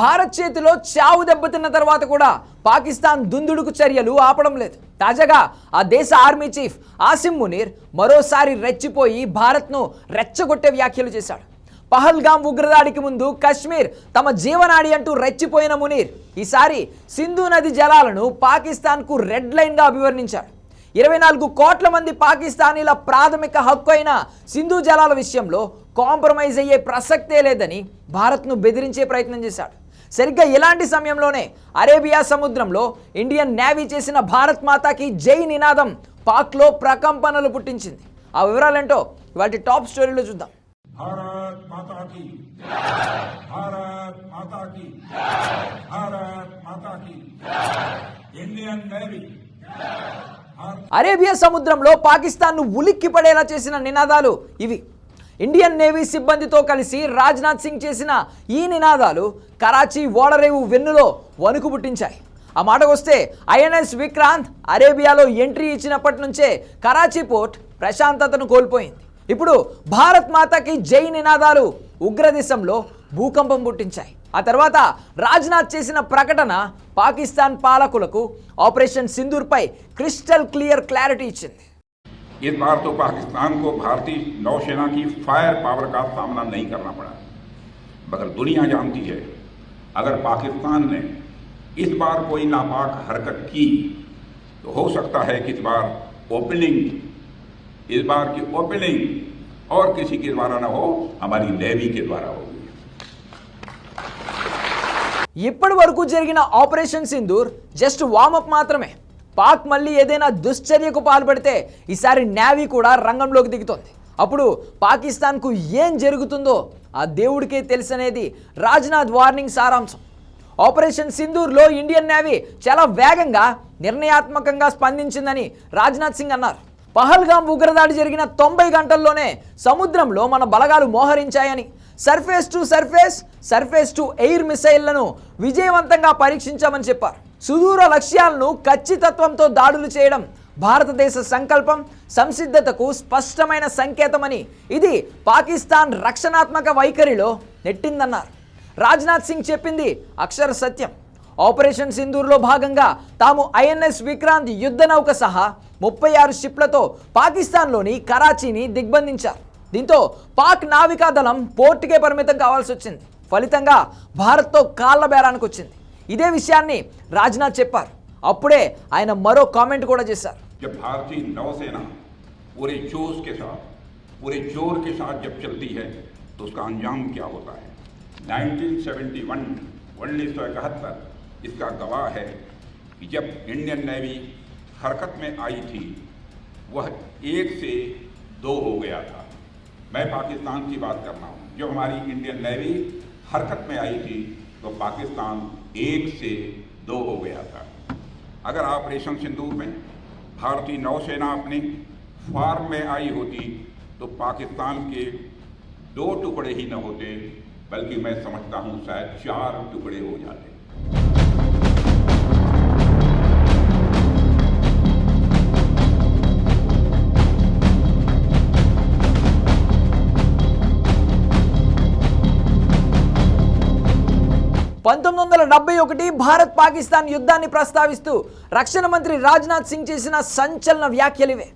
భారత్ చేతిలో చావు దెబ్బతిన్న తర్వాత కూడా పాకిస్తాన్ దుందుడుకు చర్యలు ఆపడం లేదు. తాజాగా ఆ దేశ ఆర్మీ చీఫ్ ఆసిమ్ మునీర్ మరోసారి రెచ్చిపోయి భారత్ను రెచ్చగొట్టే వ్యాఖ్యలు చేశాడు. పహల్గాం ఉగ్రదాడికి ముందు కశ్మీర్ తమ జీవనాడి అంటూ రెచ్చిపోయిన మునీర్ ఈసారి సింధు నది జలాలను పాకిస్తాన్కు రెడ్ లైన్గా అభివర్ణించాడు. ఇరవై నాలుగు కోట్ల మంది పాకిస్తానీల ప్రాథమిక హక్కు అయిన సింధు జలాల విషయంలో కాంప్రమైజ్ అయ్యే ప్రసక్తే లేదని భారత్ను బెదిరించే ప్రయత్నం చేశాడు. సరిగ్గా ఇలాంటి సమయంలోనే అరేబియా సముద్రంలో ఇండియన్ నేవీ చేసిన భారత్ మాతాకి జై నినాదం పాక్లో ప్రకంపనలు పుట్టించింది. ఆ వివరాలేంటో వాటి టాప్ స్టోరీలో చూద్దాం. అరేబియా సముద్రంలో పాకిస్తాన్ను ఉలిక్కిపడేలా చేసిన నినాదాలు ఇవి. ఇండియన్ నేవీ సిబ్బందితో కలిసి రాజ్నాథ్ సింగ్ చేసిన ఈ నినాదాలు కరాచీ ఓడరేవు వెన్నులో వణుకు పుట్టించాయి. ఆ మాటకొస్తే ఐఎన్ఎస్ విక్రాంత్ అరేబియాలో ఎంట్రీ ఇచ్చినప్పటి నుంచే కరాచీ పోర్ట్ ప్రశాంతతను కోల్పోయింది. ఇప్పుడు భారత్ మాతకి జై నినాదాలు ఉగ్రదేశంలో భూకంపం పుట్టించాయి. ఆ తర్వాత రాజ్నాథ్ చేసిన ప్రకటన పాకిస్తాన్ పాలకులకు ఆపరేషన్ సింధూర్పై క్రిస్టల్ క్లియర్ క్లారిటీ ఇచ్చింది. इस बार तो पाकिस्तान को भारतीय नौसेना की फायर पावर का सामना नहीं करना पड़ा मगर दुनिया जानती है अगर पाकिस्तान ने इस बार कोई नापाक हरकत की तो हो सकता है कि इस बार ओपनिंग इस बार की ओपनिंग और किसी के द्वारा न हो हमारी नेवी के द्वारा होगी ఇప్పటి వరకు జరిగిన ఆపరేషన్ సింధూర్ జస్ట్ వార్మప్ మాత్రమే Pak మళ్ళీ ఏదైనా దుశ్చర్యకు పాల్పడితే ఈసారి నేవీ కూడా రంగంలోకి దిగుతోంది. అప్పుడు పాకిస్తాన్కు ఏం జరుగుతుందో ఆ దేవుడికే తెలుసనేది రాజ్నాథ్ వార్నింగ్ సారాంశం. ఆపరేషన్ సింధూర్లో ఇండియన్ నేవీ చాలా వేగంగా నిర్ణయాత్మకంగా స్పందించిందని రాజ్నాథ్ సింగ్ అన్నారు. పహల్గాం ఉగ్రదాడి జరిగిన తొంభై గంటల్లోనే సముద్రంలో మన బలగాలు మోహరించాయని surface to surface surface to air మిసైళ్ళను విజయవంతంగా పరీక్షించామని చెప్పారు. సుదూర లక్ష్యాలను ఖచ్చితత్వంతో దాడులు చేయడం భారతదేశ సంకల్పం సంసిద్ధతకు స్పష్టమైన సంకేతమని ఇది పాకిస్తాన్ రక్షణాత్మక వైఖరిలో నెట్టిందన్నారు. రాజ్నాథ్ సింగ్ చెప్పింది అక్షర సత్యం. ఆపరేషన్ సింధూర్లో భాగంగా తాము ఐఎన్ఎస్ విక్రాంత్ యుద్ధ నౌక సహా ముప్పై ఆరు షిప్లతో పాకిస్తాన్లోని కరాచీని దిగ్బంధించారు. దీంతో పాక్ నావికాదళం పోర్టుకే పరిమితం కావాల్సి వచ్చింది. ఫలితంగా భారత్తో కాళ్ళ బేరానికి వచ్చింది ఇదే విషయాన్ని రాజ్నాథ్ చెప్పారు అప్పుడే ఆయన మరో కామెంట్ కూడా చేశారు जब भारतीय नौसेना पूरे जोश के साथ पूरे जोर के साथ जब चलती है तो उसका अंजाम क्या होता है 1971 उन्नीस सौ इकहत्तर इसका गवाह है कि जब इंडियन नेवी हरकत में आई थी वह एक से दो हो गया था मैं पाकिस्तान की बात कर रहा हूँ जब हमारी इंडियन नेवी हरकत में आई थी तो पाकिस्तान एक से दो हो गया था। अगर ऑपरेशन सिंदूर में भारतीय नौसेना अपने फार्म में आई होती तो पाकिस्तान के दो टुकड़े ही न होते, बल्कि मैं समझता हूँ शायद चार टुकड़े हो जाते। పంతొమ్మిది వందల డెబ్బై ఒకటి భారత్ పాకిస్తాన్ యుద్ధాన్ని ప్రస్తావిస్తూ రక్షణ మంత్రి రాజ్నాథ్ సింగ్ చేసిన సంచలన వ్యాఖ్యలివే.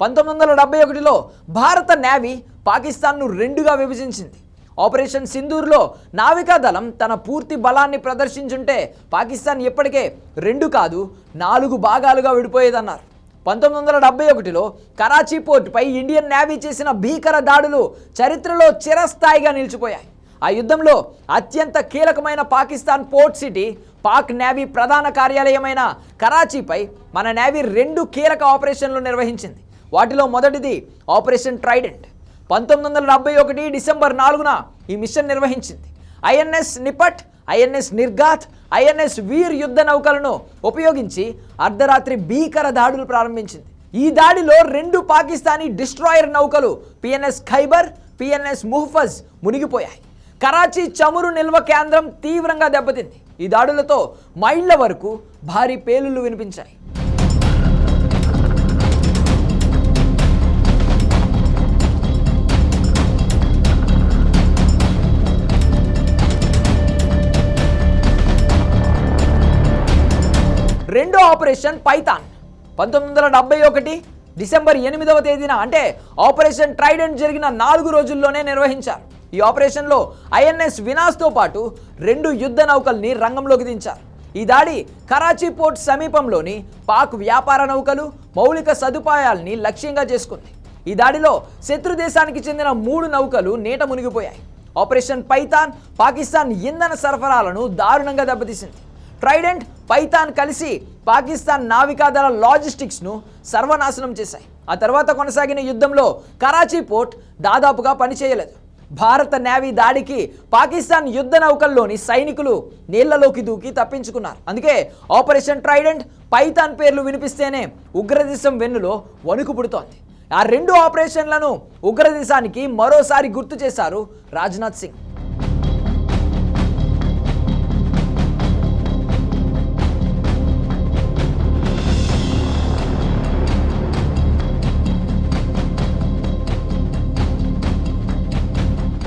పంతొమ్మిది వందల డెబ్బై ఒకటిలో భారత నేవీ పాకిస్తాన్ను రెండుగా విభజించింది. ఆపరేషన్ సింధూర్లో నావికా దళం తన పూర్తి బలాన్ని ప్రదర్శించుంటే పాకిస్తాన్ ఇప్పటికే రెండు కాదు నాలుగు భాగాలుగా విడిపోయేదన్నారు. పంతొమ్మిది వందల డెబ్బై ఒకటిలో కరాచీ పోర్టుపై ఇండియన్ నేవీ చేసిన భీకర దాడులు చరిత్రలో చిరస్థాయిగా నిలిచిపోయాయి. ఆ యుద్ధంలో అత్యంత కీలకమైన Pakistan port city Pak navy ప్రధాన కార్యాలయమైన కరాచీపై మన నేవీ రెండు కీలక ఆపరేషన్లు నిర్వహించింది. వాటిలో మొదటిది ఆపరేషన్ ట్రైడెంట్. పంతొమ్మిది వందల డెబ్బై ఒకటి డిసెంబర్ నాలుగున ఈ మిషన్ నిర్వహించింది. INS Nipat INS Nirghat INS Veer యుద్ధ నౌకలను ఉపయోగించి అర్ధరాత్రి భీకర దాడులు ప్రారంభించింది. ఈ దాడిలో రెండు పాకిస్తానీ డిస్ట్రాయర్ నౌకలు పిఎన్ఎస్ ఖైబర్ పిఎన్ఎస్ ముహఫజ్ మునిగిపోయాయి. కరాచీ చమురు నిల్వ కేంద్రం తీవ్రంగా దెబ్బతింది. ఈ దాడులతో మైళ్ళ వరకు భారీ పేలుళ్ళు వినిపించాయి. రెండో ఆపరేషన్ పైథాన్. పంతొమ్మిది వందల డెబ్బై ఒకటి డిసెంబర్ ఎనిమిదవ తేదీన అంటే ఆపరేషన్ ట్రైడెంట్ జరిగిన నాలుగు రోజుల్లోనే నిర్వహించారు. ఈ ఆపరేషన్లో ఐఎన్ఎస్ వినాస్తో పాటు రెండు యుద్ధ నౌకల్ని రంగంలోకి దించారు. ఈ దాడి కరాచీ పోర్ట్ సమీపంలోని పాక్ వ్యాపార నౌకలు మౌలిక సదుపాయాల్ని లక్ష్యంగా చేసుకుంది. ఈ దాడిలో శత్రు దేశానికి చెందిన మూడు నౌకలు నీట మునిగిపోయాయి. ఆపరేషన్ పైథాన్ పాకిస్తాన్ ఇంధన సరఫరాలను దారుణంగా దెబ్బతీసింది. ట్రైడెంట్ పైథాన్ కలిసి పాకిస్తాన్ నావికాదళ లాజిస్టిక్స్ను సర్వనాశనం చేశాయి. ఆ తర్వాత కొనసాగిన యుద్ధంలో కరాచీ పోర్ట్ దాదాపుగా పనిచేయలేదు. భారత నేవీ దాడికి పాకిస్తాన్ యుద్ధ నౌకల్లోని సైనికులు నీళ్ళలోకి దూకి తప్పించుకున్నారు. అందుకే ఆపరేషన్ ట్రైడెంట్ పైథాన్ పేర్లు వినిపిస్తేనే ఉగ్రదేశం వెన్నులో వణుకు పుడుతోంది. ఆ రెండు ఆపరేషన్లను ఉగ్రదేశానికి మరోసారి గుర్తు చేశారు Rajnath Singh.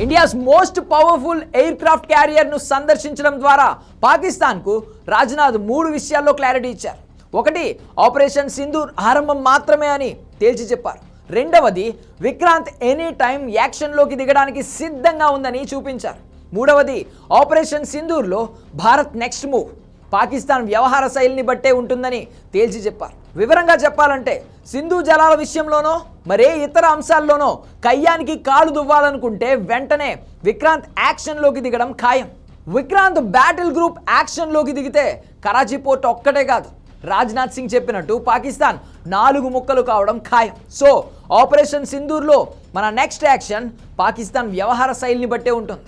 India's most powerful aircraft క్యారియర్ను సందర్శించడం ద్వారా పాకిస్తాన్కు రాజ్నాథ్ మూడు విషయాల్లో క్లారిటీ ఇచ్చారు. ఒకటి ఆపరేషన్ సింధూర్ ఆరంభం మాత్రమే అని తేల్చి చెప్పారు. రెండవది విక్రాంత్ ఎనీ టైం యాక్షన్లోకి దిగడానికి సిద్ధంగా ఉందని చూపించారు. మూడవది ఆపరేషన్ సింధూర్లో భారత్ నెక్స్ట్ మూవ్. పాకిస్తాన్ వ్యవహార శైలిని బట్టే ఉంటుందని తేల్చి చెప్పారు. వివరంగా చెప్పాలంటే సింధు జలాల విషయంలోనో మరే ఇతర అంశాల్లోనో కయ్యానికి కాలు దువ్వాలనుకుంటే వెంటనే విక్రాంత్ యాక్షన్లోకి దిగడం ఖాయం. విక్రాంత్ బ్యాటిల్ గ్రూప్ యాక్షన్లోకి దిగితే కరాచీ పోర్ట్ ఒక్కటే కాదు. రాజ్నాథ్ సింగ్ చెప్పినట్టు పాకిస్తాన్ నాలుగు ముక్కలు కావడం ఖాయం. సో ఆపరేషన్ సింధూర్లో మన నెక్స్ట్ యాక్షన్ పాకిస్తాన్ వ్యవహార శైలిని బట్టే ఉంటుంది.